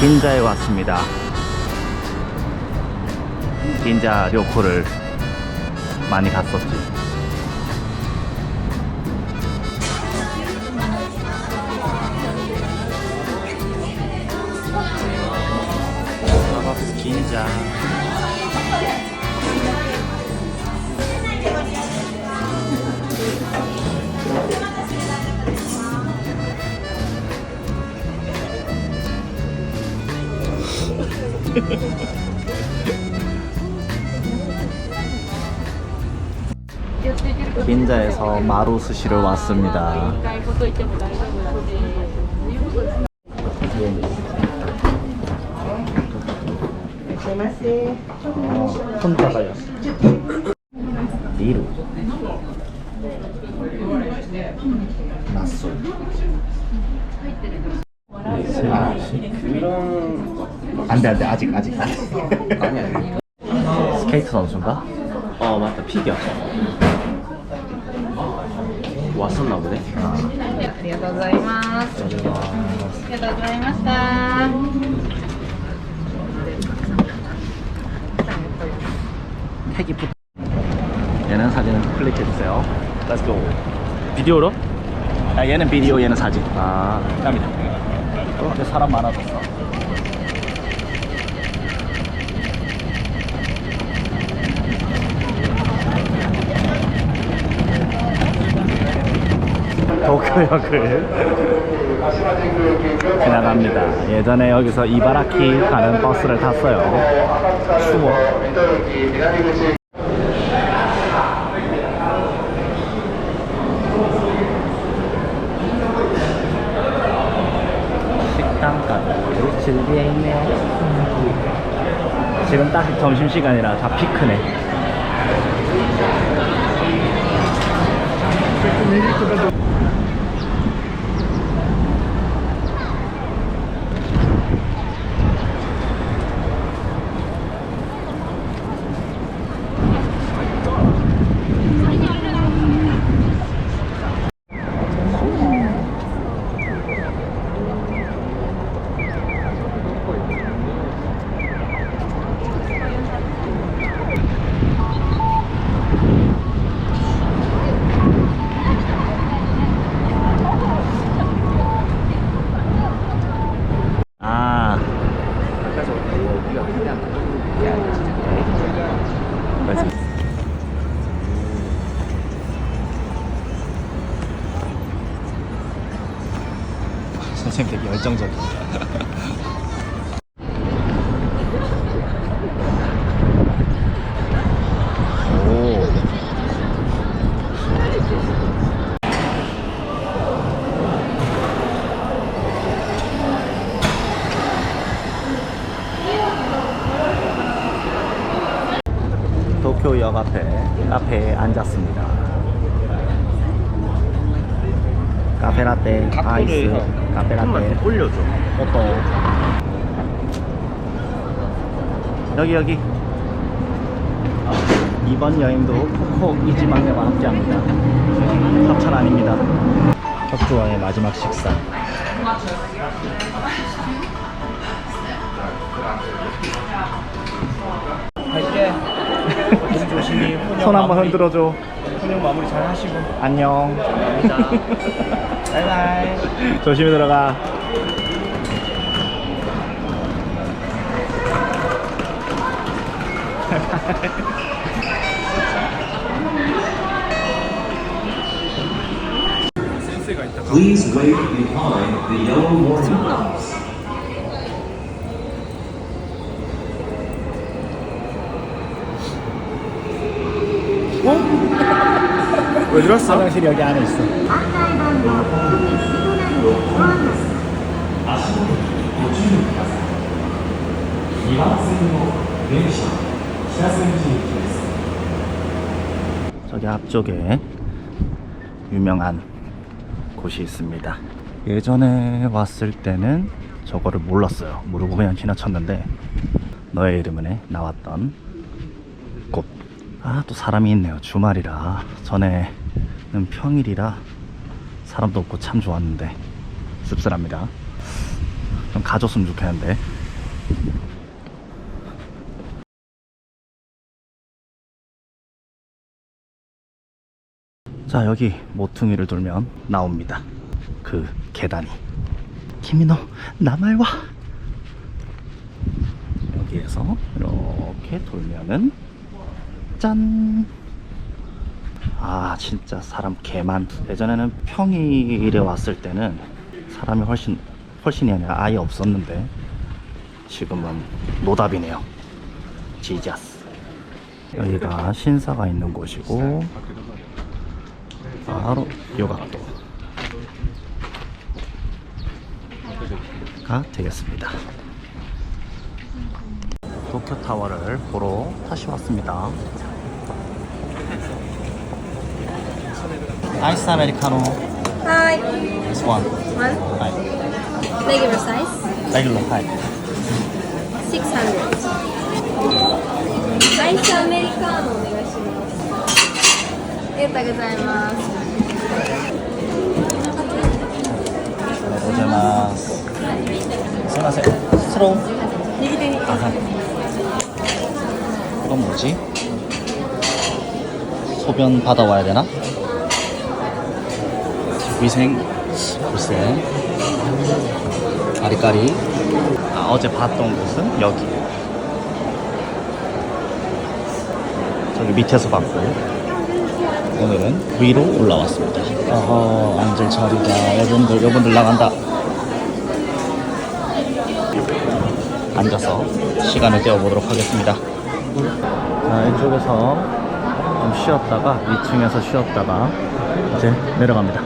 긴자에 왔습니다. 긴자 료코를 많이 갔었지. 스타벅스 긴자. 긴자에서 마루 스시를 왔습니다. 혼자가요. 리루. 맛소. 아, 그런 안돼 안돼 아직 아직 아니야. 스케이트 선수인가? 어 맞다 피겨. 왔었나 보네. ありがとうございます。ありがとうございました。 택이 붙. 얘는 사진을 클릭해 주세요. Let's go. 비디오로? 아 얘는 비디오 얘는 사진. 아. 갑니다. 또 이제 사람 많아졌어. 역을 지나갑니다. 예전에 여기서 이바라키 가는 버스를 탔어요. 추워. 식당까지 질비에 있네요. 지금 딱 점심시간이라 다 피크네. 아. 맞아. 오. 도쿄역 앞에 카페에 앉았습니다. 카페라떼, 아이스, 카페라떼, 올려줘 어떤 여기 여기 이번 여행도 코코 이지망네와 함께합니다. 협찬 아닙니다. 격주와의 마지막 식사. 갈게 손 한번. 흔들어줘. 혼영 마무리 잘 하시고 안녕. 감사합니다 바이바이 조심히 들어가. Please wait behind the yellow warning lights. 왜 들었어? 화장실 여기 안에 있어. 저기 앞쪽에 유명한 곳이 있습니다. 예전에 왔을 때는 저거를 몰랐어요. 모르고 그냥 지나쳤는데 너의 이름은에 나왔던 곳. 아, 또 사람이 있네요. 주말이라. 전에는 평일이라 사람도 없고 참 좋았는데 씁쓸합니다. 좀 가줬으면 좋겠는데. 자, 여기 모퉁이를 돌면 나옵니다. 그 계단이. 키미노, 나말 와! 여기에서 이렇게 돌면은 짠! 아, 진짜 사람 개만. 예전에는 평일에 왔을 때는 사람이 훨씬, 훨씬이 아니라 아예 없었는데 지금은 노답이네요. 지자스. 여기가 신사가 있는 곳이고 바로 요각도 가 되겠습니다. 도쿄 타워를 보러 다시 왔습니다. 아이스 아메리카노 Hi. this one. One. 하이. Regular size. 레귤러 하이. 600. アイスアメリカーノお願いします。ありがとうございます。 오자마스. 스마세. 스트로우. 아하. 이건 뭐지? 소변 받아와야 되나? 위생? 글쎄. 아리까리. 아, 어제 봤던 곳은 여기. 저기 밑에서 봤고. 오늘은 위로 올라왔습니다. 어허 앉을 자리가 여러분들 여러분들 나간다. 앉아서 시간을 때워보도록 하겠습니다. 자 이쪽에서 좀 쉬었다가 2층에서 쉬었다가 이제 내려갑니다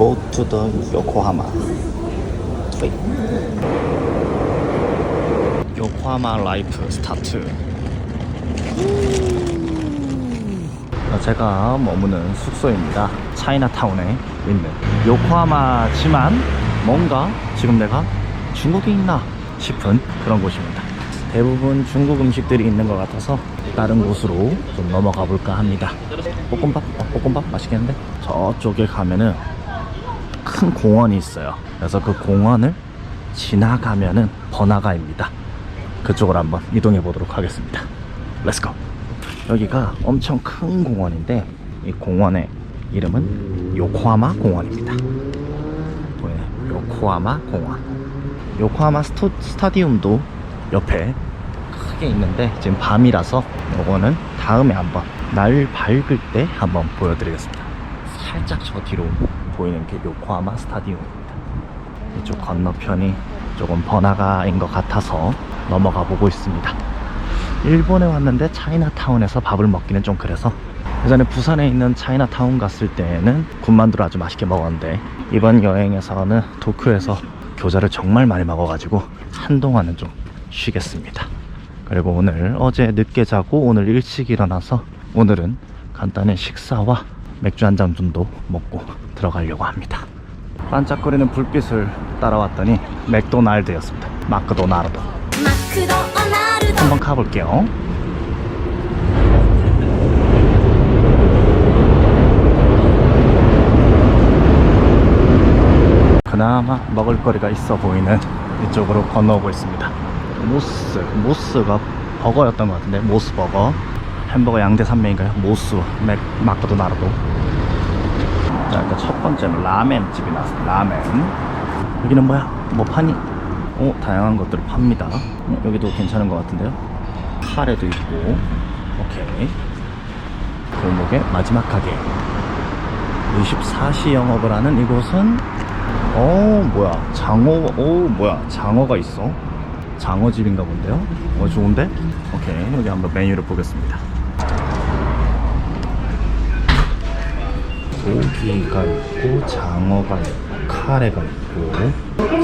Go to the Yokohama. Wait. 요코하마 라이프 스타트. 제가 머무는 숙소입니다. 차이나타운에 있는 요코하마지만 뭔가 지금 내가 중국에 있나 싶은 그런 곳입니다. 대부분 중국 음식들이 있는 것 같아서 다른 곳으로 좀 넘어가 볼까 합니다. 볶음밥? 어, 볶음밥 맛있겠는데? 저쪽에 가면은 큰 공원이 있어요. 그래서 그 공원을 지나가면은 번화가입니다. 그쪽으로 한번 이동해 보도록 하겠습니다. 렛츠고! 여기가 엄청 큰 공원인데 이 공원의 이름은 요코하마 공원입니다. 보이네. 요코하마 공원. 요코하마 스토, 스타디움도 옆에 크게 있는데 지금 밤이라서 요거는 다음에 한번 날 밝을 때 한번 보여드리겠습니다. 살짝 저 뒤로 보이는 게 요코하마 스타디움입니다. 이쪽 건너편이 조금 번화가인 것 같아서 넘어가 보고 있습니다. 일본에 왔는데 차이나타운에서 밥을 먹기는 좀 그래서 예전에 부산에 있는 차이나타운 갔을 때는 군만두를 아주 맛있게 먹었는데 이번 여행에서는 도쿄에서 교자를 정말 많이 먹어가지고 한동안은 좀 쉬겠습니다. 그리고 오늘 어제 늦게 자고 오늘 일찍 일어나서 오늘은 간단한 식사와 맥주 한 잔 정도 먹고 들어가려고 합니다. 반짝거리는 불빛을 따라왔더니 맥도날드였습니다. 마크도나르드. 한번 가볼게요 그나마 먹을거리가 있어 보이는 이쪽으로 건너오고 있습니다 모스, 모스가 버거였던 것 같은데 모스 버거 햄버거 양대 산맥인가요? 모스, 맥, 마크도 나르도 자 일단 첫 번째는 라멘 집이 나왔습니다 라멘 여기는 뭐야? 뭐 파니? 오, 다양한 것들을 팝니다. 어, 여기도 괜찮은 것 같은데요? 카레도 있고. 오케이. 골목의 마지막 가게. 24시 영업을 하는 이곳은 어 뭐야 장어 오 뭐야 장어가 있어 장어집인가 본데요 어 좋은데 오케이 여기 한번 메뉴를 보겠습니다 고기가 있고 장어가 있고 카레가 있고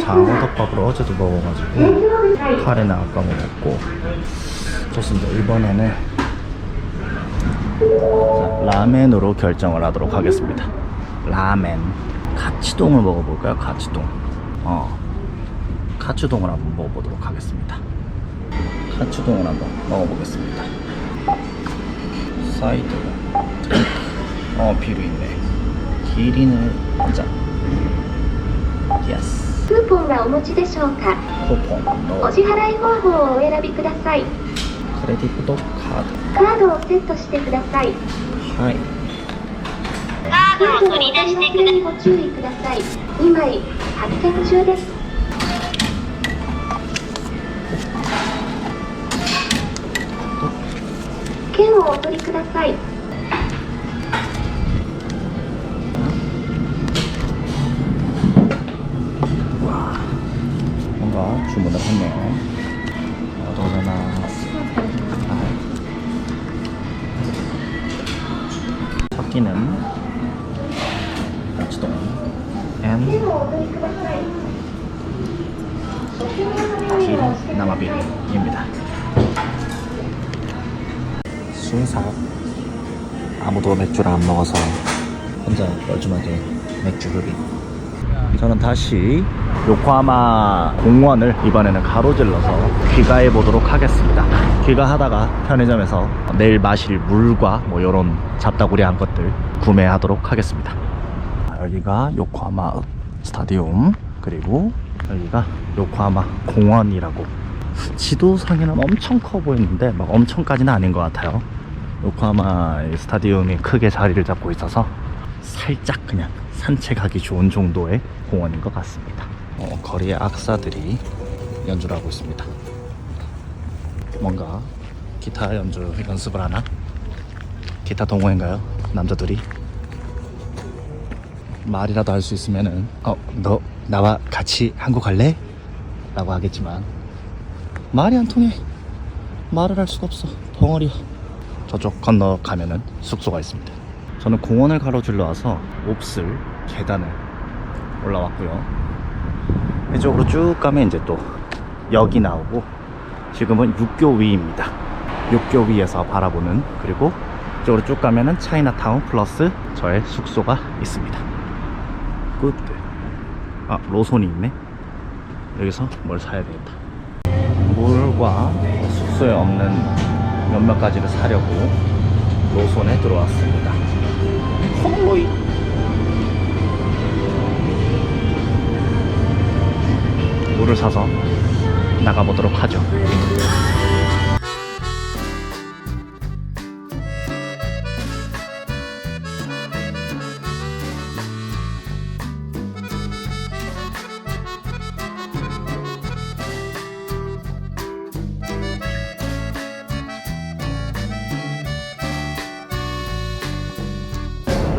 장어덮밥을 어제도 먹어가지고 카레는 아까 먹었고 좋습니다 이번에는 자, 라멘으로 결정을 하도록 하겠습니다. 라멘. 가치동을 먹어볼까요? 가치동. 어. 가츠동을 한번 먹어보도록 하겠습니다. 가츠동을 한번 먹어보겠습니다. 사이드. 드링크. 어, 비루 있네. 한 잔. 예스. クーポンはお持ちでしょうか？クーポンお支払い方法をお選びください。クレジットカード。カードをセットしてください。はい。カードを取り出してください。ご注意ください2枚発券中です。券をお取りください。 답답했네요. 어쩌나. 아. 첫 끼는. 낙지동. 앤 다시 남아빌입니다. 순삭. 아무도 맥주를 안 먹어서 혼자 멀쩡하게 맥주 흡입 저는 다시 요코하마 공원을 이번에는 가로질러서 귀가해 보도록 하겠습니다. 귀가하다가 편의점에서 내일 마실 물과 뭐 이런 잡다구리한 것들 구매하도록 하겠습니다. 여기가 요코하마 스타디움 그리고 여기가 요코하마 공원이라고 지도상에는 엄청 커 보이는데 막 엄청까지는 아닌 것 같아요. 요코하마 이 스타디움이 크게 자리를 잡고 있어서 살짝 그냥 산책하기 좋은 정도의 공원인 것 같습니다. 어, 거리에 악사들이 연주를 하고 있습니다. 뭔가 기타 연주 연습을 하나? 기타 동호회인가요? 남자들이? 말이라도 할 수 있으면은 어너 나와 같이 한국 갈래? 라고 하겠지만 말이 안 통해 말을 할 수가 없어 덩어리야 저쪽 건너 가면은 숙소가 있습니다 저는 공원을 가로질러 와서 옵슬 계단을 올라왔고요 이쪽으로 쭉 가면 이제 또 역이 나오고 지금은 육교 위입니다 육교 위에서 바라보는 그리고 이쪽으로 쭉 가면은 차이나타운 플러스 저의 숙소가 있습니다 끝. 아 로손이 있네. 여기서 뭘 사야 되겠다. 물과 숙소에 없는 몇몇 가지를 사려고 로손에 들어왔습니다. 홀로이. 사서 나가보도록 하죠.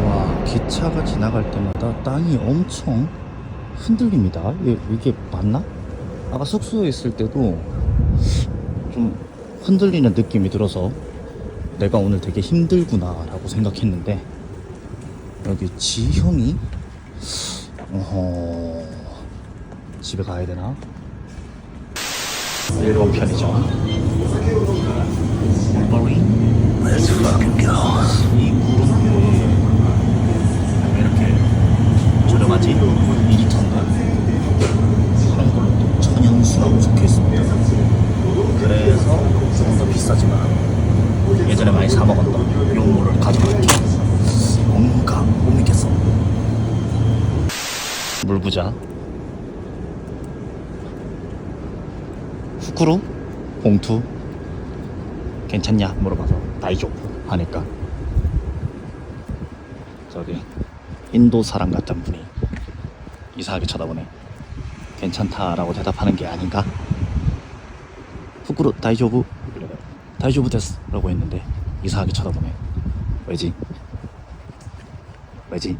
와 기차가 지나갈 때마다 땅이 엄청 흔들립니다. 이게 맞나? 아까 숙소에 있을 때도 좀 흔들리는 느낌이 들어서 내가 오늘 되게 힘들구나 라고 생각했는데 여기 지형이 어허 집에 가야 되나? 일본 편의점 물버리 Let's fucking go 이 구름 왜 이렇게 저렴하지? 수라고 적혀 있습니다. 그래서 조금 더 비싸지만 예전에 많이 사 먹었던 요물을 가져갈게. 뭔가 못 믿겠어. 물부자. 후쿠루 봉투 괜찮냐 물어봐서 나이죠 하니까 저기 인도 사람 같은 분이 이상하게 쳐다보네. 괜찮다라고 대답하는 게 아닌가? 후쿠로 다이조부 다이조부 데스라고 했는데 이상하게 쳐다보네. 왜지? 왜지?